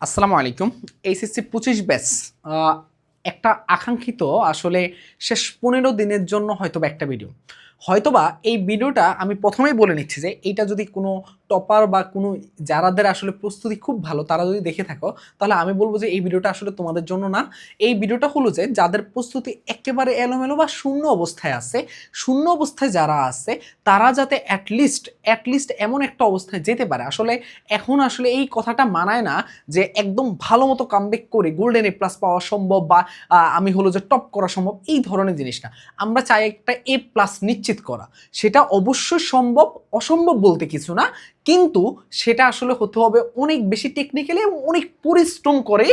আসসালামু আলাইকুম। এইচএসসি পঁচিশ ব্যাচ একটা আকাঙ্ক্ষিত আসলে শেষ পনেরো দিনের জন্য হয়তোবা একটা ভিডিও হয়তোবা এই ভিডিওটা আমি প্রথমেই বলে নিচ্ছি যে এইটা যদি কোনো টপার বা কোনো যারাদের আসলে প্রস্তুতি খুব ভালো, তারা যদি দেখে থাকো, তাহলে আমি বলব যে এই ভিডিওটা আসলে তোমাদের জন্য না। এই ভিডিওটা হলো যে যাদের প্রস্তুতি একেবারে এলোমেলো বা শূন্য অবস্থায় আছে, শূন্য অবস্থায় যারা আছে, তারা যাতে অ্যাটলিস্ট অ্যাটলিস্ট এমন একটা অবস্থায় যেতে পারে। আসলে এখন আসলে এই কথাটা মানায় না যে একদম ভালো মতো কামব্যাক করে গোল্ডেন এ প্লাস পাওয়া সম্ভব বা আমি হলো যে টপ করা সম্ভব, এই ধরনের জিনিস না। আমরা চাই একটা এ প্লাস নিশ্চিত করা। সেটা অবশ্যই সম্ভব, অসম্ভব বলতে কিছু না। কিন্তু সেটা আসলে হতে হবে অনেক বেশি টেকনিক্যালি এবং অনেক পরিশ্রম করে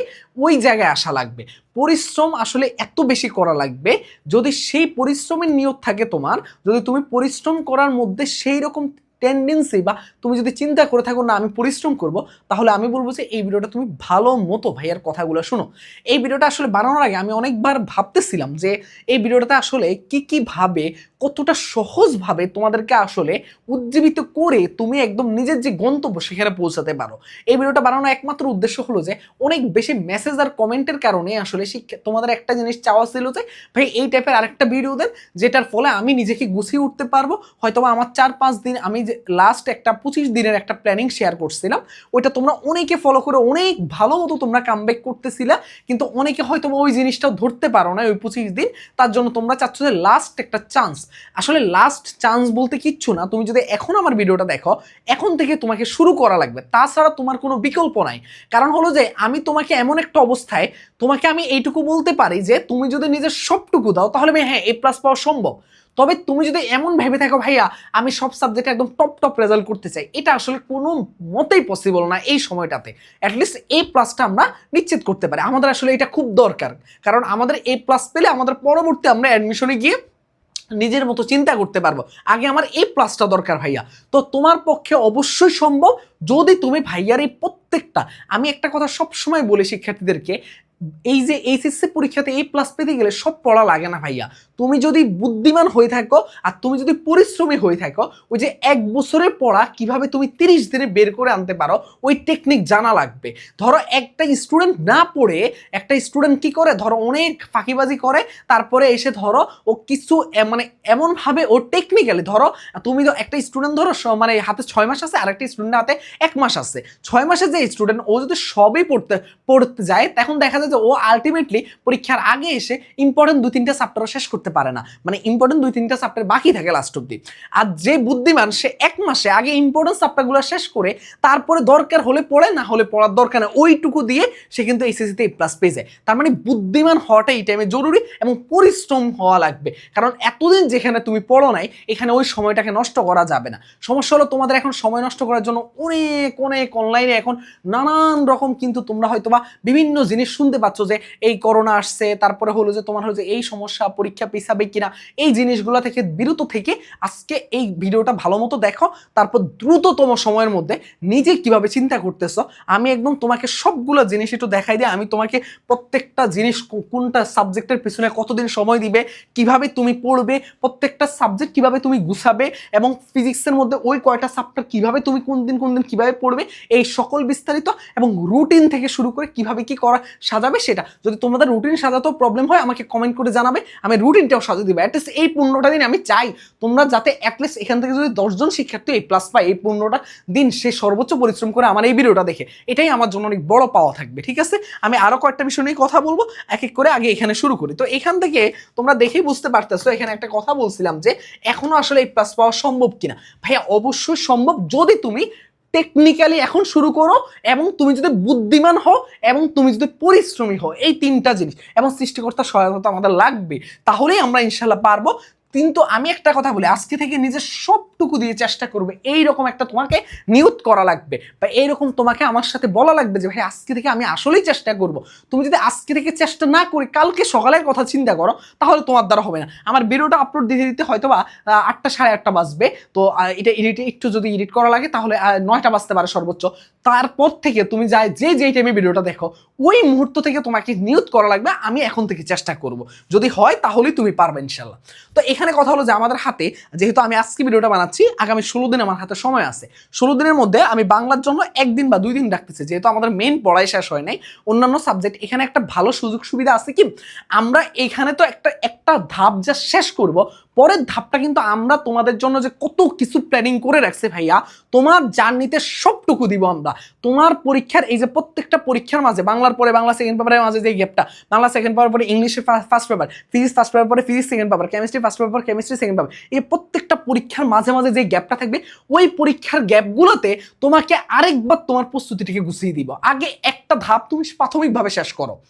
ওই জায়গায় আসা লাগবে। পরিশ্রম আসলে এত বেশি করা লাগবে, যদি সেই পরিশ্রমের নিয়ত থাকে তোমার, যদি তুমি পরিশ্রম করার মধ্যে সেই রকম টেন্ডেন্সি বা তুমি যদি চিন্তা করে থাকো, না, আমি পরিশ্রম করব তাহলে আমি বলব যে, এই ভিডিওটা তুমি ভালো মতো ভাইয়ার কথাগুলো শোনো। এই ভিডিওটা আসলে বানানোর আগে আমি অনেকবার ভাবতেছিলাম যে, এই ভিডিওটাতে আসলে কি কি ভাবে কতটা সহজভাবে তোমাদেরকে আসলে উজ্জীবিত করে তুমি একদম নিজের যে গন্তব্য সেখানে পৌঁছাতে পারো। এই ভিডিওটা বানানোর একমাত্র উদ্দেশ্য হলো যে, অনেক বেশি মেসেজ আর কমেন্টের কারণে আসলে তোমাদের একটা জিনিস চাওয়া ছিল যে, ভাই, এই টাইপের আরেকটা ভিডিও দেন, যেটার ফলে আমি নিজেকে গুছিয়ে উঠতে পারব। হয়তোবা আমার চার পাঁচ দিন আমি যে লাস্ট একটা পঁচিশ দিনের একটা প্ল্যানিং শেয়ার করছিলাম, ওইটা তোমরা অনেকে ফলো করে অনেক ভালো মতো তোমরা কামব্যাক করতেছিলা, কিন্তু অনেকে হয়তো ওই জিনিসটাও ধরতে পারো না ওই পঁচিশ দিন। তার জন্য তোমরা চাচ্ছ যে লাস্ট একটা চান্স আসলে লাস্ট চান্স বলতে কিচ্ছু না। তুমি যদি এখন আমার ভিডিওটা দেখো, এখন থেকে তোমাকে শুরু করা লাগবে। তাছাড়া তোমার কোনো বিকল্প নাই। কারণ হলো যে, আমি তোমাকে এমন একটা অবস্থায়, তোমাকে আমি এইটুকু বলতে পারি যে, তুমি যদি নিজের সবটুকু দাও, তাহলে আমি হ্যাঁ এ প্লাস পাওয়া সম্ভব। তবে তুমি যদি এমন ভেবে থাকো, ভাইয়া, আমি সব সাবজেক্টে একদম টপ টপ রেজাল্ট করতে চাই, এটা আসলে কোনো মতেই পসিবল না এই সময়টাতে। অ্যাটলিস্ট এ প্লাসটা আমরা নিশ্চিত করতে পারি। আমাদের আসলে এটা খুব দরকার। কারণ আমাদের এ প্লাস পেলে আমাদের পরবর্তী আমরা অ্যাডমিশনে গিয়ে নিজের মতো চিন্তা করতে পারব। আগে আমার এই প্লাসটা দরকার ভাইয়া। তো তোমার পক্ষে অবশ্যই সম্ভব। যদি তুমি ভাইয়ার এই প্রত্যেকটা, আমি একটা কথা সবসময় বলি শিক্ষার্থীদেরকে এই যে এইচএসসি পরীক্ষাতে এ প্লাস পেতে গেলে সব পড়া লাগে না ভাইয়া। তুমি যদি বুদ্ধিমান হয়ে থাকো আর তুমি যদি পরিশ্রমী হয়ে থাকো, ওই যে এক বছরের পড়া কীভাবে তুমি তিরিশ দিনে বের করে আনতে পারো, ওই টেকনিক জানা লাগবে। ধরো একটা স্টুডেন্ট না পড়ে, একটা স্টুডেন্ট কি করে? ধরো অনেক ফাঁকিবাজি করে, তারপরে এসে ধরো ও কিছু মানে এমনভাবে ও টেকনিক্যালি ধরো, তুমি একটা স্টুডেন্ট ধরো মানে হাতে ছয় মাস আছে, আরেকটা স্টুডেন্ট হাতে এক মাস আছে। ছয় মাসে যে স্টুডেন্ট ও যদি সবই পড়তে পড়তে যায়, তখন দেখা যায় যে ও আলটিমেটলি পরীক্ষার আগে এসে ইম্পর্টেন্ট দুই, তিনটা চ্যাপ্টারও শেষ করতে পারে না। মানে ইম্পর্টেন্ট দুই, তিনটা চ্যাপ্টার বাকি থাকে লাস্ট অব্দি। আর যে বুদ্ধিমান, সে এক মাসে আগে ইম্পর্টেন্ট চ্যাপ্টারগুলো শেষ করে তারপরে দরকার হলে পড়ে, না হলে পড়ার দরকার নেই। ওইটুকু দিয়ে সে কিন্তু এইচএসিতে প্লাস পেয়ে যায়। তার মানে বুদ্ধিমান হওয়াটা এই টাইমে জরুরি এবং পরিশ্রম হওয়া লাগবে। কারণ এতদিন যেখানে তুমি পড়ো নাই, এখানে ওই সময়টাকে নষ্ট করা যাবে না। সমস্যা হলো তোমাদের এখন সময় নষ্ট করার জন্য অনেক অনেক অনলাইনে এখন নানান রকম কিন্তু তোমরা হয়তো বা বিভিন্ন জিনিস শুনতে পাচ্ছ যে এই করোনা আসছে, তারপরে হলো যে তোমার হলো যে এই সমস্যা, পরীক্ষা পিছাবে কিনা, এই জিনিসগুলো থেকে বিরত থেকে আজকে এই ভিডিওটা ভালো মতো দেখো, তারপর দ্রুততম সময়ের মধ্যে নিজে কীভাবে চিন্তা করতেছো, আমি একদম তোমাকে সবগুলো জিনিস একটু দেখাই দিই আমি তোমাকে প্রত্যেকটা জিনিস কোনটা সাবজেক্টের পিছনে কতদিন সময় দিবে, কীভাবে তুমি পড়বে, প্রত্যেকটা সাবজেক্ট কীভাবে তুমি গুছাবে এবং ফিজিক্সের মধ্যে ওই কয়টা চ্যাপ্টার কীভাবে তুমি কোন দিন কোন দিন কীভাবে পড়বে, এই সকল বিস্তারিত এবং রুটিন থেকে শুরু করে কীভাবে কি করা সাজাবে সেটা। যদি তোমাদের রুটিন সাজাতেও প্রবলেম হয়, আমাকে কমেন্ট করে জানাবে, আমি রুটিনটাও সাজিয়ে দিবে। অ্যাটলিস্ট এই পনেরোটা দিন আমি চাই। তোমরা যাতে অ্যাটলিস্ট এখান থেকে যদি দশজন শিক্ষার্থী এই প্লাস পায়, এই পনেরোটা দিন, সে সর্বোচ্চ পরিশ্রম করে আমার এই ভিডিওটা দেখে। এটাই আমার জন্য অনেক বড় পাওয়া থাকবে, ঠিক আছে? আমি আরও কয়েকটা বিষয় নিয়ে কথা বলব, এক এক করে আগে এখানে শুরু করি। তো এখান থেকে তোমরা দেখেই বুঝতে পারতেছো, এখানে একটা কথা বলছিলাম যে, এখনও আসলে এই প্লাস পাওয়া সম্ভব কিনা? ভাইয়া, অবশ্যই সম্ভব যদি তুমি টেকনিক্যালি এখন শুরু করো এবং তুমি যদি বুদ্ধিমান হও এবং তুমি যদি পরিশ্রমী হও, এই তিনটা জিনিস। এবং সৃষ্টিকর্তার সহায়তা আমাদের লাগবে তাহলেই আমরা ইনশাল্লাহ পারব কিন্তু আমি একটা কথা বলি, আজকে থেকে নিজের সবটুকু দিয়ে চেষ্টা করবে এই রকম একটা তোমাকে নিয়ত করা লাগবে বা এইরকম তোমাকে আমার সাথে বলা লাগবে যে, ভাই, আজকে থেকে আমি আসলেই চেষ্টা করব। তুমি যদি আজকে থেকে চেষ্টা না করে, কালকে সকালের কথা চিন্তা করো, তাহলে তোমার দ্বারা হবে না। আমার ভিডিওটা আপলোড দিতে দিতে হয়তো বা আটটা সাড়ে আটটা বাজবে। তো এটা এডিট একটু যদি এডিট করা লাগে, তাহলে নয়টা বাজতে পারে সর্বোচ্চ। তারপর থেকে তুমি যাই যে, যেই টাইমে ভিডিওটা দেখো, ওই মুহূর্ত থেকে তোমাকে নিয়ত করা লাগবে, আমি এখন থেকে চেষ্টা করব। যদি হয়, তাহলেই তুমি পারবে ইনশাল্লাহ তো এখান এখানে কথা হলো যে আমাদের হাতে, যেহেতু আমি আজকে ভিডিওটা বানাচ্ছি, আগামী ষোলো দিন আমার হাতে সময় আছে। ষোলো দিনের মধ্যে আমি বাংলার জন্য একদিন বা দুই দিন রাখতেছি যেহেতু আমাদের মেন পড়াই শেষ হয় নাই। অন্যান্য সাবজেক্ট এখানে একটা ভালো সুযোগ সুবিধা আছে কি? আমরা এখানে তো একটা একটা ধাপ যা শেষ করব, পরের ধাপটা কিন্তু আমরা তোমাদের জন্য যে কত কিছু প্ল্যানিং করে রাখছে ভাইয়া, তোমার জার্নিতে সবটুকু দিব আমরা। তোমার পরীক্ষার, এই যে প্রত্যেকটা পরীক্ষার মাঝে, বাংলার পরে, বাংলা সেকেন্ড পেপারের মাঝে যে গ্যাপটা বাংলা সেকেন্ড পেপার পরে ইংলিশে first paper physics first paper পরে physics second paper chemistry first paper chemistry second paper এই প্রত্যেকটা পরীক্ষার মাঝে মাঝে যে গ্যাপটা থাকবে, ওই পরীক্ষার গ্যাপগুলোতে তোমাকে আরেকবার তোমার প্রস্তুতিটিকে গুছিয়ে দিব। আগে একটা ধাপ তুমি প্রাথমিকভাবে শেষ করো।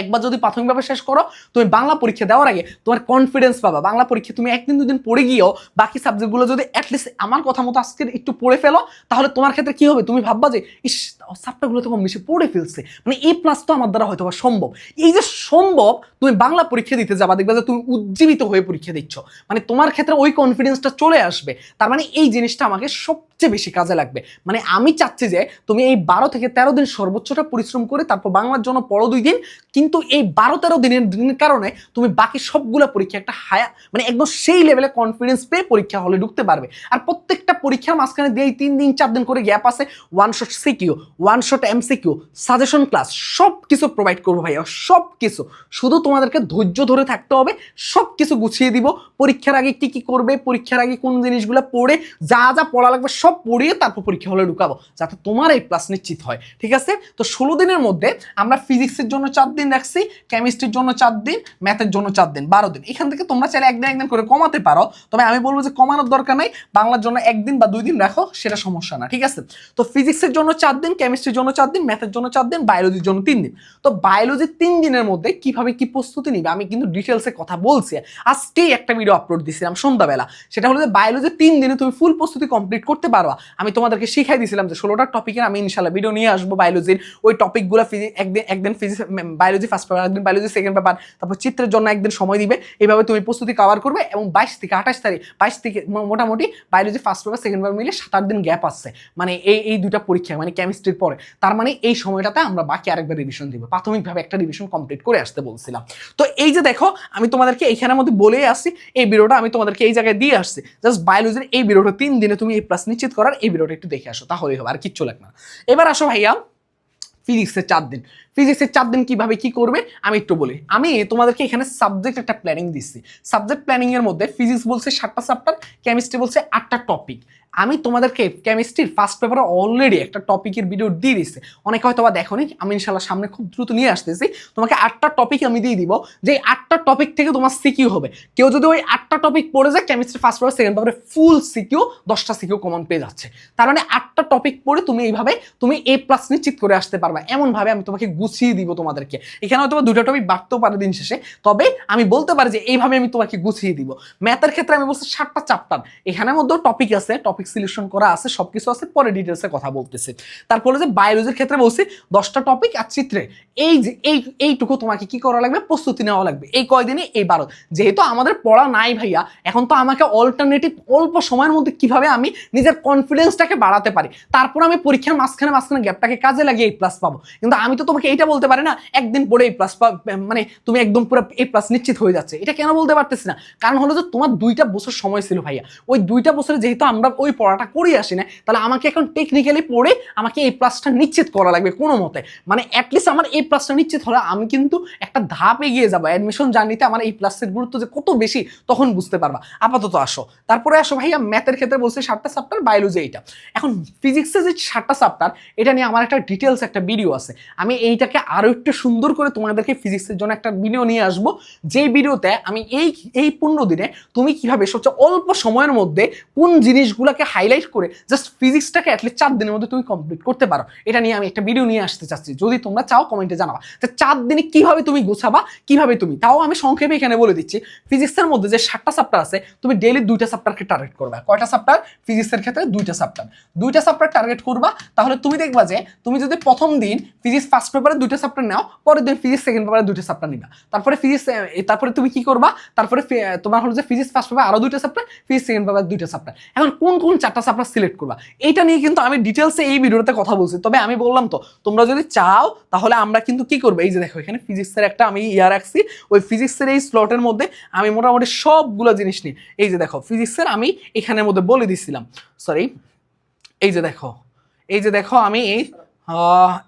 একবার যদি প্রাথমিকভাবে শেষ করো, তুমি বাংলা পরীক্ষা দেওয়ার আগে তোমার কনফিডেন্স পাবা। বাংলা পরীক্ষা তুমি একদিন, দুদিন পড়ে গিয়েও বাকি সাবজেক্টগুলো যদি অ্যাটলিস্ট আমার কথা মতো আজকে একটু পড়ে ফেলো, তাহলে তোমার ক্ষেত্রে কি হবে? তুমি ভাববা যে, ইস সাবটাগুলো তো কম বেশি পড়ে ফেলছে। মানে এই প্লাস তো আমার দ্বারা হয়তো সম্ভব। এই যে সম্ভব, তুমি বাংলা পরীক্ষা দিতে যাবা, দেখবে যে তুমি উজ্জীবিত হয়ে পরীক্ষা দিচ্ছ। মানে তোমার ক্ষেত্রে ওই কনফিডেন্সটা চলে আসবে। তার মানে এই জিনিসটা আমাকে সবচেয়ে বেশি কাজে লাগবে। মানে আমি চাচ্ছি যে তুমি এই বারো থেকে তেরো দিন সর্বোচ্চটা পরিশ্রম করে তারপর বাংলার জন্য পড়ো দুই দিন কিন্তু এই বারো তেরো দিনের দিনের কারণে তুমি বাকি সবগুলো পরীক্ষা একটা হায়া মানে একদম সেই লেভেলে কনফিডেন্স পেয়ে পরীক্ষা হলে ঢুকতে পারবে। আর প্রত্যেকটা পরীক্ষার মাঝখানে দিয়ে এই তিন দিন, চার দিন করে গ্যাপ আছে one shot CQ one shot MCQ suggestion class সব কিছু প্রোভাইড করব ভাইয়া সব কিছু শুধু তোমাদেরকে ধৈর্য ধরে থাকতে হবে সব কিছু গুছিয়ে দিব। পরীক্ষার আগে কি কি করবে, পরীক্ষার আগে কোন জিনিসগুলো পড়ে, যা যা পড়া লাগবে সব পড়িয়ে তারপর পরীক্ষা হলে ঢুকাবো যাতে তোমার এই প্লাস নিশ্চিত হয়। ঠিক আছে? তো ষোলো দিনের মধ্যে আমরা ফিজিক্সের জন্য চার দিন রাখছি কেমিস্ট্রির জন্য চার দিন ম্যাথের জন্য চার দিন, বারো দিন। এখান থেকে তোমরা চাইলে একদিন একদিন করে কমাতে পারো, তবে আমি বলব যে কমানোর দরকার নাই, বাংলার জন্য একদিন বা দুই দিন রাখো, সেটা সমস্যা না, ঠিক আছে? তো ফিজিক্সের জন্য চার দিন কেমিস্ট্রির জন্য চার দিন ম্যাথের জন্য চার দিন বায়োলজির জন্য তিন দিন। তো বায়োলজির তিন দিনের মধ্যে কীভাবে কি প্রস্তুতি নিবে, আমি কিন্তু ডিটেলসে কথা বলছি। আজকেই একটা ভিডিও আপলোড দিয়েছিলাম সন্ধ্যাবেলা। সেটা হলো যে বায়োলজির তিন দিনে তুমি ফুল প্রস্তুতি কমপ্লিট করতে পারবা। আমি তোমাদেরকে শিখাই দিয়েছিলাম যে ষোলোটা টপিকের আমি ইনশাল্লাহ ভিডিও নিয়ে আসব বায়োলজির ওই টপিকগুলো ফিজিক্স একদিন একদিন ফিজিক্স বায়োলজি ফার্স্ট পেপার একদিন বায়োলজি সেকেন্ড পেপার তারপর চিত্রের জন্য একদিন সময় দিবে। এইভাবে তুমি প্রস্তুতি কভার করবে এবং বাইশ থেকে আঠাশ তারিখ বাইশ থেকে মোটামুটি biology first paper second paper মিলে সাত আট দিন গ্যাপ আসছে মানে এই এই দুটা পরীক্ষা মানে কেমিস্ট্রির পরে। তার মানে এই সময়টাতে আমরা বাকি আরেকবার রিভিশন দিব। প্রাথমিকভাবে একটা রিভিশন কমপ্লিট করে আসতে বলছিলাম। তো এই যে দেখো, আমি তোমাদেরকে এইখানের মধ্যে বলেই আসছি এই ভিডিওটা আমি তোমাদেরকে এই জায়গায় দিয়ে আসছি। জাস্ট বায়োলজির এই ভিডিওটা তিন দিনে তুমি এই প্লাস নিশ্চিত করার এই ভিডিওটা একটু দেখে আসো, তাহলেই হবে, আর কিচ্ছু লাগবে না। এবার আসো ভাইয়া ফিজিক্সের চার দিন। ফিজিক্সের চার দিন কীভাবে কি করবে, আমি একটু বলি। আমি তোমাদেরকে এখানে সাবজেক্ট একটা প্ল্যানিং দিচ্ছি। সাবজেক্ট প্ল্যানিংয়ের মধ্যে ফিজিক্স বলছে সাতটা চ্যাপ্টার কেমিস্ট্রি বলছে আটটা টপিক আমি তোমাদেরকে কেমিস্ট্রির ফার্স্ট পেপারে অলরেডি একটা টপিকের ভিডিও দিয়ে দিচ্ছি অনেকে হয়তো বা দেখোনি, আমি ইনশাল্লাহ সামনে খুব দ্রুত নিয়ে আসতেছি। তোমাকে আটটা টপিক আমি দিয়ে দিব যে আটটা টপিক থেকে তোমার সিকিউ হবে। কেউ যদি ওই আটটা টপিক পড়ে যায় কেমিস্ট্রি ফার্স্ট পেপার সেকেন্ড পেপারে ফুল সিকিউ দশটা সিকিউ কমন পেয়ে যাচ্ছে। তার মানে আটটা টপিক পড়ে তুমি এইভাবে, তুমি এ প্লাস নিশ্চিত করে আসতে পারবে। এমনভাবে আমি তোমাকে গুছিয়ে দিব তোমাদেরকে। এখানে হয়তো দুটো টপিক বাড়তেও পারে দিন শেষে, তবে আমি বলতে পারি যে এইভাবে আমি তোমাকে গুছিয়ে দিব। ম্যাথের ক্ষেত্রে আমি বলছি সাতটা চ্যাপ্টার এখানের মধ্যেও টপিক আছে টপিক সিলেকশন করা আছে সব কিছু আছে, পরে ডিটেলসে কথা বলতেছি। তারপরে যে বায়োলজির ক্ষেত্রে বলছি, দশটা টপিক আর চিত্রে। এই যে, এই, এইটুকু তোমাকে কি করা লাগবে? প্রস্তুতি নেওয়া লাগবে। এই কয়দিনে এই বারো। যেহেতু আমাদের পড়া নাই ভাইয়া, এখন তো আমাকে অল্টারনেটিভ অল্প সময়ের মধ্যে কীভাবে আমি নিজের কনফিডেন্সটাকে বাড়াতে পারি? তারপর আমি পরীক্ষার মাঝখানে মাঝখানে গ্যাপটাকে কাজে লাগিয়ে এই প্লাস পাবো। কিন্তু আমি তো তোমাকে এইটা বলতে পারি না, একদিন পরে এই প্লাস মানে তুমি একদম পুরো এই প্লাস নিশ্চিত হয়ে যাচ্ছে। এটা কেন বলতে পারতেছি না? কারণ হলো যে তোমার দুইটা বছর সময় ছিল ভাইয়া। ওই দুইটা বছরে যেহেতু আমরা ওই পড়াটা করি আসি না, তাহলে আমাকে এখন টেকনিক্যালি পড়ে আমাকে এই প্লাসটা নিশ্চিত করা লাগবে কোনো মতে। মানে অ্যাটলিস্ট আমার এই প্লাসটা নিশ্চিত হলে আমি কিন্তু একটা ধাপ এগিয়ে যাব। অ্যাডমিশন জার্নিতে আমার এই প্লাসের গুরুত্ব যে কত বেশি, তখন বুঝতে পারবা। আপাতত আসো। তারপরে আসো ভাইয়া ম্যাথের ক্ষেত্রে বলছে সাতটা চ্যাপ্টার বায়োলজি এইটা। এখন ফিজিক্সের যে সাতটা চ্যাপ্টার এটা নিয়ে আমার একটা ডিটেলস একটা ভিডিও আছে। আমি এইটাকে আরও একটু সুন্দর করে তোমাদেরকে ফিজিক্সের জন্য একটা ভিডিও নিয়ে আসব। যেই ভিডিওতে আমি এই এই পনেরো দিনে তুমি কীভাবে সবচেয়ে অল্প সময়ের মধ্যে কোন জিনিসগুলোকে হাইলাইট করে জাস্ট ফিজিক্সটাকে অ্যাটলিস্ট চার দিনের মধ্যে তুমি কমপ্লিট করতে পারো। এটা নিয়ে আমি একটা ভিডিও নিয়ে আসতে চাচ্ছি। যদি তোমরা চাও কমেন্টে জানাবা। তো চার দিনে কীভাবে তুমি গোছাবা, কীভাবে তুমি? তাও আমি সংক্ষেপে এখানে বলে দিচ্ছি। ফিজিক্সের মধ্যে যে সাতটা চ্যাপ্টার আছে, তুমি ডেলি দুইটা চ্যাপ্টারকে টার্গেট করবা। কয়টা চ্যাপ্টার ফিজিক্সের ক্ষেত্রে দুইটা চ্যাপ্টার দুইটা চ্যাপ্টার টার্গেট করবা, তাহলে তুমি দেখবা যে, তুমি যদি প্রথম দিন ফিজিক্স ফার্স্ট পেপারে দুইটা চ্যাপ্টার নাও, পরের দিন ফিজিক্স সেকেন্ড পেপারে দুইটা চ্যাপ্টার নিবা। তারপরে ফিজিক্স তারপরে তুমি কি করবা? তারপরে তোমার হলো যে ফিজিক্স ফার্স্ট পেপার আরও দুইটা চ্যাপ্টার ফিজিক্স সেকেন্ড পেপার দুইটা চ্যাপ্টার এখন কোন কোন কোন চারটা সাপ্টার সিলেক্ট করবা। এটা নিয়ে কিন্তু আমি ডিটেলসে এই ভিডিওতে কথা বলছি। তবে আমি বললাম তো তোমরা যদি চাও তাহলে আমরা কিন্তু কি করব? এই যে দেখো এখানে ফিজিক্সের একটা আমি ইয়া রাখছি। ওই ফিজিক্সের এই স্লটের মধ্যে আমি মোটামুটি সবগুলো জিনিস নিই। এই যে দেখো ফিজিক্সের আমি এখানের মধ্যে বলে দিছিলাম। সরি এই যে দেখো এই যে দেখো আমি আহ,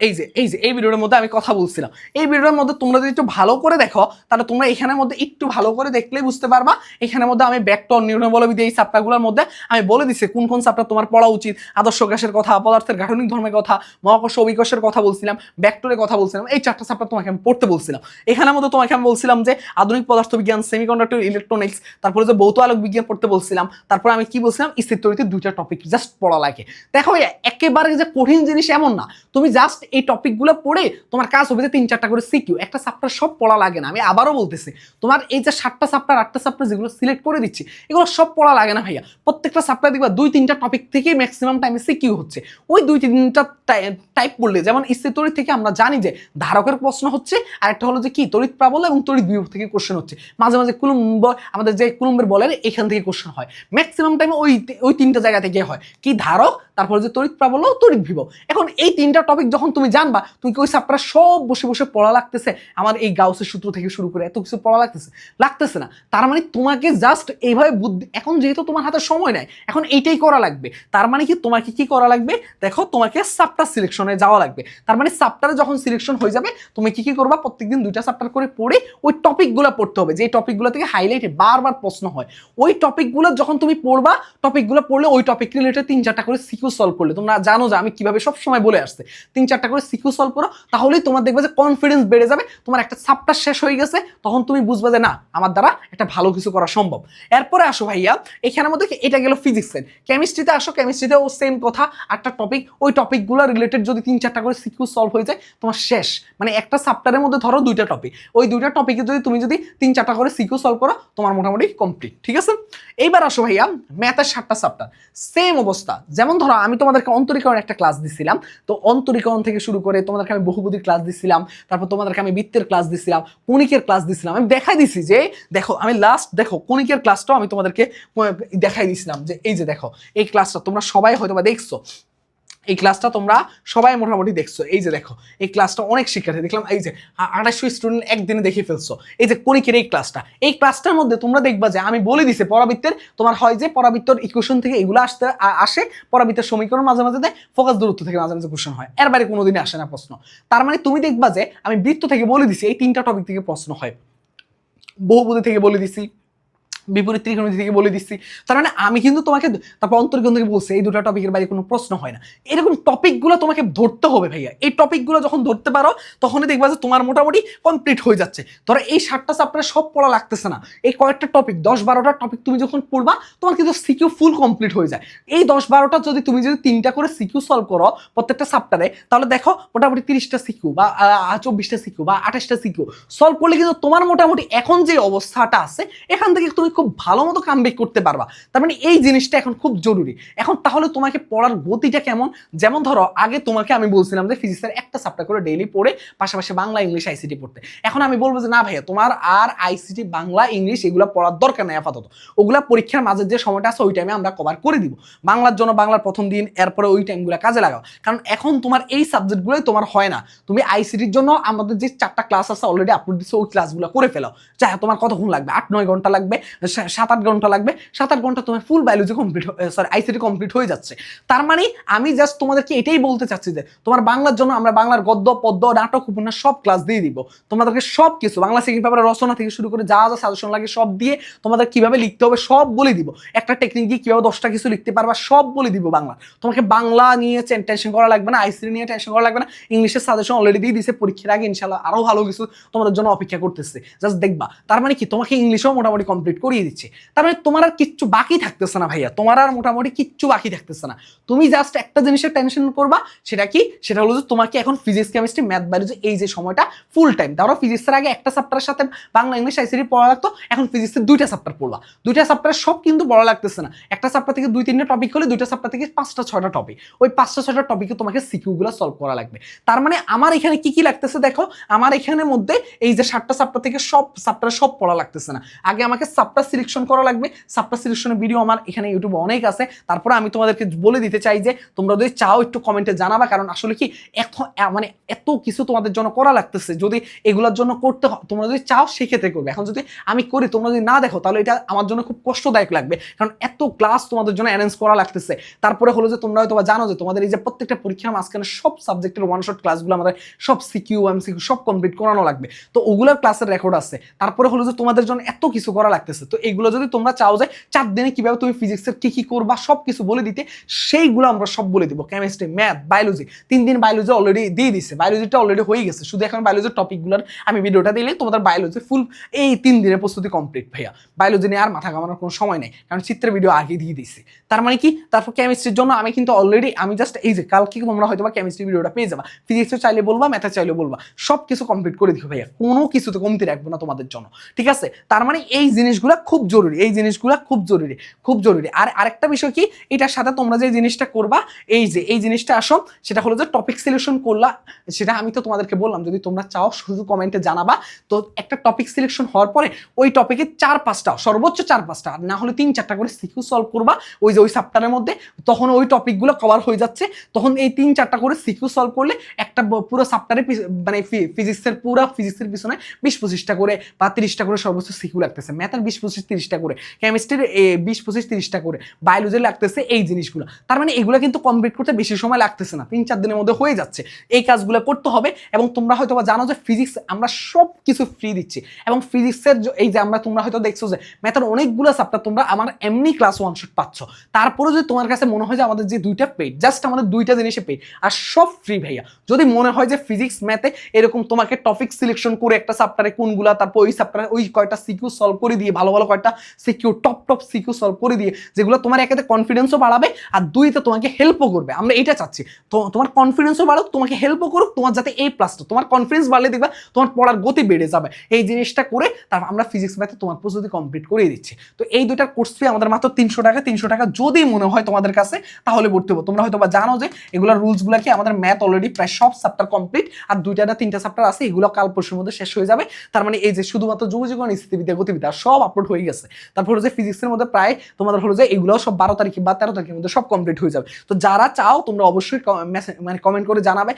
এই যে এই যে, এই ভিডিওর মধ্যে আমি কথা বলছিলাম। এই ভিডিওর মধ্যে তোমরা যদি একটু ভালো করে দেখো, তাহলে তোমরা এখানের মধ্যে একটু ভালো করে দেখলেই বুঝতে পারবা। এখানের মধ্যে আমি ব্যাকটন নিউরোবলবিদ এই সাপ্টারগুলোর মধ্যে আমি বলে দিচ্ছি কোন কোন সাপ্টার তোমার পড়া উচিত, আদর্শ গ্যাসের কথা, পদার্থের গাঠনিক ধর্মের কথা, মহাকর্ষ অবিকর্ষের কথা বলছিলাম ব্যাকটরের কথা বলছিলাম, এই চারটা সাপ্টার তোমাকে আমি পড়তে বলছিলাম। এখানের মধ্যে তোমাকে আমি বলছিলাম যে আধুনিক পদার্থ বিজ্ঞান সেমিকন্ডাক্টর ইলেকট্রনিক্স তারপরে যে ভৌত আলোক বিজ্ঞান পড়তে বলছিলাম, তারপরে আমি কি বলছিলাম? স্থিরতরিতে দুইটা টপিক জাস্ট পড়া লাগে। দেখো, একেবারে যে কঠিন জিনিস এমন না। তুমি জাস্ট এই টপিকগুলো পড়ে তোমার কাজ হবে যে তিন চারটা করে সিকিউ একটা সাপ্টার সব পড়া লাগে না। আমি আবারও বলতেছি, তোমার এই যে সাতটা সাপ্টার আটটা সাপ্টার যেগুলো সিলেক্ট করে দিচ্ছি, এগুলো সব পড়া লাগে না ভাইয়া। প্রত্যেকটা সাপ্টার দেখবা দুই, তিনটা টপিক থেকেই ম্যাক্সিমাম টাইমে সিকিউ হচ্ছে। ওই দুই, তিনটা টাইপ পড়লে যেমন স্থিরতরিত থেকে আমরা জানি যে ধারকের প্রশ্ন হচ্ছে আর একটা হলো যে কি, তড়িৎ প্রাবল্য এবং তড়িৎ বিভব থেকে কোশ্চেন হচ্ছে। মাঝে মাঝে কুলুম্ব, আমাদের যে কুলুম্বের বলের এখান থেকে কোশ্চেন হয়। ম্যাক্সিমাম টাইমে ওই ওই তিনটা জায়গা থেকে হয়। কি ধারক, তারপরে যে তড়িৎ প্রাবল্য তড়িৎ বিভব। এখন এই তিনটা টপিক যখন তুমি জানবা, তুমি কি ওই সাপ্টার সব বসে বসে পড়া লাগতেছে? আমার এই গাউসের সূত্র থেকে শুরু করে এত কিছু পড়া লাগতেছে। লাগতেছে না। তার মানে তোমাকে জাস্ট এইভাবে বুদ্ধি, এখন যেহেতু তোমার হাতে সময় নাই, এখন এইটাই করা লাগবে। তার মানে কি, তোমাকে কি করা লাগবে? দেখো, তোমাকে সাপ্টার সিলেকশনে যাওয়া লাগবে। তার মানে সাপ্টারে যখন সিলেকশন হয়ে যাবে, তুমি কি কি করবা? প্রত্যেকদিন দুইটা সাপ্টার করে পড়ে ওই টপিকগুলো পড়তে হবে। যে টপিকগুলো থেকে হাইলাইটে বারবার প্রশ্ন হয়, ওই টপিকগুলো যখন তুমি পড়বা টপিকগুলো পড়লে ওই টপিক রিলেটেড তিন চারটা করে সিকিউ সলভ করলে। তোমরা জানো যে আমি কীভাবে সব সময় বলে আসছে, তিন চারটা করে সিকিউ সলভ করো, তাহলেই তোমার দেখবে যে কনফিডেন্স বেড়ে যাবে, তোমার একটা সাপ্টার শেষ হয়ে গেছে, তখন তুমি বুঝবে যে না, আমার দ্বারা একটা ভালো কিছু করা সম্ভব। এরপরে আসো ভাইয়া, এখানের মধ্যে এটা গেল ফিজিক্সের কেমিস্ট্রিতে আসো কেমিস্ট্রিতেও সেম কথা, একটা টপিক ওই টপিকগুলো রিলেটেড যদি তিন চারটা করে সিকিউ সলভ হয়ে যায়, তোমার শেষ। মানে একটা সাপ্টারের মধ্যে ধরো দুইটা টপিক ওই দুইটা টপিকে যদি তুমি যদি তিন চারটা করে সিকিউ সলভ করো, তোমার মোটামুটি কমপ্লিট ঠিক আছে? এইবার আসো ভাইয়া ম্যাথের সাতটা সাপ্টার সেম অবস্থা। যেমন ধরো, আমি তোমাদেরকে অন্তরীকরণ একটা ক্লাস দিছিলাম। তো অন্তরীকরণ থেকে শুরু করে তোমাদেরকে আমি বহুপদীর ক্লাস দিছিলাম। তারপর তোমাদেরকে আমি বৃত্তের ক্লাস দিছিলাম, কণিকের ক্লাস দিছিলাম। আমি দেখাই দিছি যে, দেখো, আমি লাস্ট দেখো, কণিকের ক্লাসটাও আমি তোমাদেরকে দেখাই দিছিলাম যে, এই যে দেখো, এই ক্লাসটা তোমরা সবাই হয়তো বা দেখছ। এই ক্লাসটা তোমরা সবাই মোটামুটি দেখছ। এই যে দেখো, এই ক্লাসটা অনেক শিক্ষার্থী, দেখলাম এই যে আড়াইশো স্টুডেন্ট একদিনে দেখে ফেলছো। এই যে কণিকের এই ক্লাসটা এই ক্লাসটার মধ্যে তোমরা দেখবা যে, আমি বলে দিছি পরাবৃত্তের, তোমার হয় যে পরাবৃত্তর ইকুয়েশন থেকে এগুলো আসতে আসে, পরাবৃত্তের সমীকরণ মাঝে মাঝে দেয় ফোকাস দূরত্ব থেকে মাঝে মাঝে কোশ্চেন হয়। এর বাইরে কোনোদিনই আসে না প্রশ্ন। তার মানে তুমি দেখবা যে, আমি বৃত্ত থেকে বলে দিছি, এই তিনটা টপিক থেকে প্রশ্ন হয়। বহুপদী থেকে বলে দিছি। বিপরীত ত্রিকোণমিতি থেকে বলে দিচ্ছি। তার মানে আমি কিন্তু তোমাকে তারপর অন্তর্গণ থেকে বলছি, এই দুটো টপিকের বাইরে কোনো প্রশ্ন হয় না। এরকম টপিকগুলো তোমাকে ধরতে হবে ভাইয়া। এই টপিকগুলো যখন ধরতে পারো, তখনই দেখবা যে তোমার মোটামুটি কমপ্লিট হয়ে যাচ্ছে। ধরো এই সাতটা চাপ্টারে সব পড়া লাগতেছে না। এই কয়েকটা টপিক দশ বারোটা টপিক তুমি যখন পড়বা, তোমার কিন্তু সিকিউ ফুল কমপ্লিট হয়ে যায়। এই দশ বারোটা যদি তুমি যদি তিনটা করে সিকিউ সলভ করো প্রত্যেকটা চাপ্টারে তাহলে দেখো মোটামুটি তিরিশটা সিকিউ বা চব্বিশটা সিকিউ বা আঠাশটা সিকিউ সলভ করলে কিন্তু তোমার মোটামুটি এখন যে অবস্থাটা আছে, এখান থেকে তুমি খুব ভালো মতো কামব্যাক করতে পারবা। তার মানে এই জিনিসটা এখন খুব জরুরি। এখন তাহলে তোমাকে পড়ার গতিটা কেমন? যেমন ধরো, আগে তোমাকে আমি বলছিলাম যে ফিজিক্সের একটা চাপ্টার করে ডেইলি পড়ে পাশাপাশি বাংলা ইংলিশ আইসিটি পড়তে। এখন আমি বলব যে, না ভাইয়া, তোমার আর আইসিটি বাংলা ইংলিশ এগুলো পড়ার দরকার নেই আপাতত। ওগুলা পরীক্ষার মাঝে যে সময়টা আছে, ওই টাইমে আমরা কভার করে দিব। বাংলার জন্য বাংলার প্রথম দিন, এরপরে ওই টাইমগুলো কাজে লাগাও। কারণ এখন তোমার এই সাবজেক্টগুলোই তোমার হয় না। তুমি আইসিটির জন্য আমাদের যে চারটা ক্লাস আছে অলরেডি আপলোড দিচ্ছে ওই ক্লাসগুলো করে ফেলো চাই তোমার কতক্ষণ লাগবে? আট, নয় ঘণ্টা লাগবে? সাত আট ঘণ্টা লাগবে। সাত আট ঘণ্টা তোমার full biology complete sorry ICT complete হয়ে যাচ্ছে। তার মানে আমি জাস্ট তোমাদেরকে এটাই বলতে চাচ্ছি যে, তোমার বাংলার জন্য আমরা বাংলার গদ্য, পদ্য, নাটক, উপন্যাস সব ক্লাস দিয়ে দিব। তোমাদেরকে সব কিছু বাংলা সেকেন্ড পেপারে রচনা থেকে শুরু করে যা যা সাজেশন লাগে সব দিয়ে তোমাদের কীভাবে লিখতে হবে সব বলে দিব। একটা টেকনিক দিয়ে কীভাবে দশটা কিছু লিখতে পারবা সব বলে দিব বাংলা। তোমাকে বাংলা নিয়ে টেনশন করা লাগবে না আইসিটি নিয়ে টেনশন করা লাগবে না ইংলিশের সাজেশন অলরেডি দিয়ে দিছে, পরীক্ষার আগে ইনশাল্লাহ আরও ভালো কিছু তোমাদের জন্য অপেক্ষা করতেছে। জাস্ট দেখবা, তার মানে কি, তোমাকে ইংলিশও মোটামুটি কমপ্লিট করিয়ে দিচ্ছে। তার মানে তোমার আর কিচ্ছু বাকি থাকতেছে না ভাইয়া। তোমার আর মোটামুটি কিচ্ছু বাকি থাকতেছে না। তুমি জাস্ট একটা জিনিসের টেনশন করবা, সেটা কি? সেটা হলো যে তোমাকে এখন ফিজিক্স কেমিস্ট্রি ম্যাথ বায়োলজি এই যে সময়টা ফুল টাইম ধরো ফিজিক্সের আগে একটা চ্যাপ্টারের সাথে বাংলা ইংলিশ আইসিটি পড়া লাগতো, এখন ফিজিক্সের দুইটা চ্যাপ্টার পড়বা। দুইটা চ্যাপ্টার সব কিন্তু পড়া লাগতেছে না। একটা চ্যাপ্টার থেকে দুই, তিনটা টপিক হলে দুইটা চ্যাপ্টার থেকে পাঁচটা, ছয়টা টপিক ওই পাঁচটা, ছয়টা টপিকে তোমাকে সিকিউগুলো সলভ করা লাগবে। তার মানে আমার এখানে কি কি লাগতেছে দেখো, আমার এখানের মধ্যে এই যে সাতটা চ্যাপ্টার থেকে সব চ্যাপ্টার সব পড়া লাগতেছে না। আগে আমাকে চ্যাপ্টার সিলেকশন করা লাগবে সাবটা সিলেকশনের ভিডিও আমার এখানে ইউটিউবে অনেক আছে। তারপরে আমি তোমাদেরকে বলে দিতে চাই যে, তোমরা যদি চাও একটু কমেন্টে জানাবা, কারণ আসলে কি এত মানে এত কিছু তোমাদের জন্য করা লাগতেছে। যদি এগুলোর জন্য করতে তোমরা যদি চাও সেক্ষেত্রে করবে। এখন যদি আমি করি, তোমরা যদি না দেখো, তাহলে এটা আমার জন্য খুব কষ্টদায়ক লাগবে। কারণ এত ক্লাস তোমাদের জন্য অ্যারেঞ্জ করা লাগতেছে। তারপরে হলো যে, তোমরা হয়তো জানো যে, তোমাদের এই যে প্রত্যেকটা পরীক্ষার মাঝখানে সব সাবজেক্টের ওয়ান শট ক্লাসগুলো আমাদের সব সিকিউ এমসিকিউ সব কমপ্লিট করানো লাগবে। তো ওগুলোর ক্লাসের রেকর্ড আছে। তারপরে হলো যে, তোমাদের জন্য এত কিছু করা লাগতেছে। এইগুলো যদি তোমরা চাও যে চার দিনে কীভাবে তুমি ফিজিক্সের কি কি করবা সব কিছু বলে দিতে, সেইগুলো আমরা সব বলে দিব। কেমিস্ট্রি ম্যাথ বায়োলজি তিন দিন বায়োলজি অলরেডি দিয়ে দিছে। বায়োলজিটা অলরেডি হয়ে গেছে। শুধু এখন বায়োলজির টপিকগুলোর আমি ভিডিওটা দিলে তোমাদের বায়োলজি ফুল এই তিন দিনের প্রস্তুতি কমপ্লিট ভাইয়া। বায়োলজি নিয়ে আর মাথা ঘামানোর কোনো সময় নেই, কারণ চিত্রের ভিডিও আগে দিয়ে দিছি। তার মানে কি? তারপর কেমিস্ট্রির জন্য আমি কিন্তু অলরেডি আমি জাস্ট এই যে কালকে তোমরা হয়তো বা কেমিস্ট্রি ভিডিওটা পেয়ে যাবা। ফিজিক্সে চাইলে বলবা ম্যাথে চাইলে বলবা। সব কিছু কমপ্লিট করে দিও ভাইয়া। কোনো কিছুতে কমতি রাখব না তোমাদের জন্য। ঠিক আছে? তার মানে এই জিনিসগুলো খুব জরুরি, এই জিনিসগুলো খুব জরুরি খুব জরুরি। আর আরেকটা বিষয় কি, এটার সাথে তোমরা যে জিনিসটা করবা, এই যে, এই জিনিসটা আসো, সেটা হলো যে টপিক সিলেকশন করলা, সেটা আমি তো তোমাদেরকে বললাম, যদি তোমরা চাও শুধু কমেন্টে জানাবা, তো একটা টপিক সিলেকশন হওয়ার পরে ওই টপিকে চার পাঁচটা, সর্বোচ্চ চার পাঁচটা, না হলে তিন চারটা করে সিকিউ সলভ করবা, ওই যে ওই সাপ্টারের মধ্যে, তখন ওই টপিকগুলো কভার হয়ে যাচ্ছে, তখন এই তিন চারটা করে সিকিউ সলভ করলে একটা পুরো সাপ্টারে মানে ফিজিক্সের পুরো ফিজিক্সের পিছনে বিশ পঁচিশটা করে বা তিরিশটা করে সর্বোচ্চ সিকিউ লাগতেছে। ম্যাথের বিশ পঁচিশ তিরিশটা করে কেমিস্ট্রির বিশ, পঁচিশ তিরিশটা করে বায়োলজি লাগতেছে এই জিনিসগুলো। তার মানে এগুলো কিন্তু কমপ্লিট করতে বেশি সময় লাগতেছে না, তিন, চার দিনের মধ্যে হয়ে যাচ্ছে। এই কাজগুলো করতে হবে এবং তোমরা হয়তো বা জানো যে ফিজিক্স আমরা সব কিছু ফ্রি দিচ্ছি এবং ফিজিক্সের এই যে আমরা তোমরা হয়তো দেখছ যে ম্যাথের অনেকগুলো সাপ্টার তোমরা আমার এমনি ক্লাস ওয়ান শট পাচ্ছ। তারপরে যদি তোমার কাছে মনে হয় যে আমাদের যে দুইটা পেড জাস্ট আমাদের দুইটা জিনিসে পেড আর সব ফ্রি ভাইয়া। যদি মনে হয় যে ফিজিক্স ম্যাথে এরকম তোমাকে টপিক সিলেকশন করে একটা সাপ্টারে কোনগুলা, তারপর ওই সাপ্টারে ওই কয়টা সিকিউ সলভ করে দিয়ে ভালো ভালো কয়টা CQ top top CQ solve করে দিয়ে, যেগুলো তোমার একাতে কনফিডেন্সও বাড়াবে আর দুইতে তোমাকে হেল্পও করবে। আমরা এটা চাচ্ছি। তো তোমার কনফিডেন্সও বাড়ুক, তোমাকে হেল্পও করুক, তোমার যাতে এই প্লাসটা তোমার কনফিডেন্স বাড়লে দেখবা তোমার পড়ার গতি বেড়ে যাবে। এই জিনিসটা করে তারপর আমরা ফিজিক্স ম্যাথে তোমার প্রস্তুতি কমপ্লিট করিয়ে দিচ্ছি। তো এই দুটার কোর্স ফি আমাদের মাত্র তিনশো টাকা তিনশো টাকা যদি মনে হয় তোমাদের কাছে, তাহলে ভর্তি হব। তোমরা হয়তো বা জানো যে এগুলোর রুলসগুলো কি? আমাদের ম্যাথ অলরেডি প্রায় সব চ্যাপ্টার কমপ্লিট আর দুইটা না তিনটা চ্যাপ্টার আছে, এগুলো কাল পরশুর মধ্যে শেষ হয়ে যাবে। তার মানে এই যে শুধুমাত্র যোগাযোগন স্থিতিবিদ্যা, গতিবিদ্যা, সব আপলোড হয়ে গেছে। তারপর যে ফিজিক্সের মধ্যে প্রায় তোমাদের হলো যে এগুলো সব বারো তারিখ বা তেরো তারিখের মধ্যে সব কমপ্লিট হয়ে যাবে। তো যারা চাও তোমরা অবশ্যই মানে কমেন্ট করে জানাবে।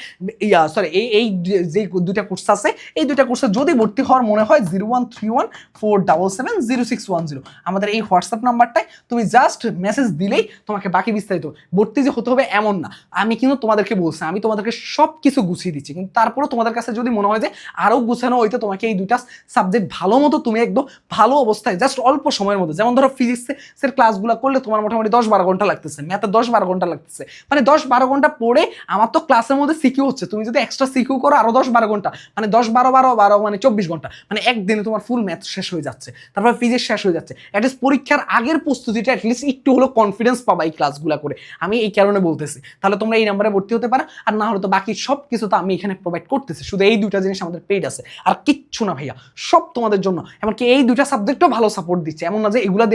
ইয়া সরি এই এই যে দুইটা কোর্স আছে, এই দুইটা কোর্সে যদি ভর্তি হওয়ার মনে হয় zero one three one four double seven zero six one zero আমাদের এই হোয়াটসঅ্যাপ নাম্বারটায় তুমি জাস্ট মেসেজ দিলেই তোমাকে বাকি বিস্তারিত। ভর্তি যে হতে হবে এমন না। আমি কিন্তু তোমাদেরকে বলছি, আমি তোমাদেরকে সব কিছু গুছিয়ে দিচ্ছি। কিন্তু তারপরেও তোমাদের কাছে যদি মনে হয় যে আরও গুছানো হইতে তোমাকে এই দুইটা সাবজেক্ট ভালো মতো তুমি একদম ভালো অবস্থায় জাস্ট অল্প সময়ের মধ্যে। যেমন ধরো ফিজিক্সের ক্লাসগুলো করলে তোমার মোটামুটি দশ বারো ঘণ্টা লাগতেছে। ম্যাথে দশ বারো ঘণ্টা লাগতেছে। মানে দশ বারো ঘণ্টা পড়ে আমার তো ক্লাসের মধ্যে সিকিউ হচ্ছে। তুমি যদি এক্সট্রা সিকিউ করো, আরও দশ বারো ঘণ্টা। মানে দশ বারো বারো বারো মানে চব্বিশ ঘণ্টা। মানে একদিনে তোমার ফুল ম্যাথ শেষ হয়ে যাচ্ছে। তারপর ফিজিক্স শেষ হয়ে যাচ্ছে। অ্যাটলিস্ট পরীক্ষার আগের প্রস্তুতিটা অ্যাটলিস্ট একটু হলো কনফিডেন্স পাবা এই ক্লাসগুলো করে। আমি এই কারণে বলতেছি। তাহলে তোমরা এই নাম্বারে ভর্তি হতে পারো। আর না হলে তো বাকি সব কিছু তো আমি এখানে প্রোভাইড করতেছি। শুধু এই দুইটা জিনিস আমাদের পেইড আছে। আর কিচ্ছু না ভাইয়া। সব তোমাদের জন্য। এমনকি এই দুইটা সাবজেক্টও ভালো সাপোর্ট দিচ্ছে। এমন না যে এগুলা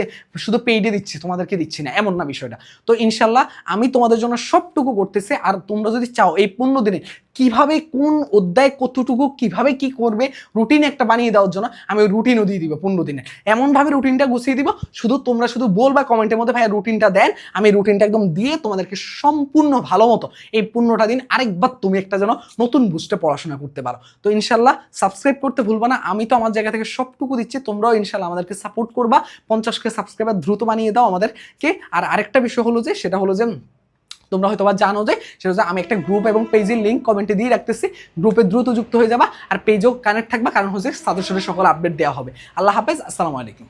শুধু পেইডে দিচ্ছি, তোমাদেরকে দিচ্ছে না। এমন না বিষয়টা। তো ইনশাল্লাহ আমি তোমাদের জন্য সবটুকু করতেছি। আর তোমরা যদি চাও, এই পনেরো দিনে কীভাবে কোন অধ্যায় কতটুকু, কীভাবে কি করবে রুটিন একটা বানিয়ে দেওয়ার জন্য আমি ওই রুটিনও দিয়ে দিব পনেরো দিনে। এমনভাবে রুটিনটা গুছিয়ে দিব, শুধু তোমরা শুধু বলবা কমেন্টের মধ্যে ভাই রুটিনটা দেন, আমি রুটিনটা একদম দিয়ে তোমাদেরকে সম্পূর্ণ ভালো মতো এই পনেরোটা দিন আরেকবার তুমি একটা যেন নতুন বুঝতে পড়াশোনা করতে পারো। তো ইনশাল্লাহ সাবস্ক্রাইব করতে ভুলবা না, আমি তো আমার জায়গা থেকে সবটুকু দিচ্ছি, তোমরাও ইনশাল্লাহ আমাদেরকে সাপোর্ট করবা। পঞ্চাশকে সাবস্ক্রাইবার দ্রুত বানিয়ে দাও আমাদেরকে। আর আরেকটা বিষয় হলো যে, সেটা হলো যে তোমরা হয়তো বা জানো যে সেটা হচ্ছে আমি একটা গ্রুপ এবং পেজের লিঙ্ক কমেন্টে দিয়ে রাখতেছি। গ্রুপে দ্রুত যুক্ত হয়ে যাবা আর পেজও কানেক্ট থাকবা, কারণ হচ্ছে সদস্যদের সকল আপডেট দেওয়া হবে। আল্লাহ হাফেজ, আসসালামু আলাইকুম।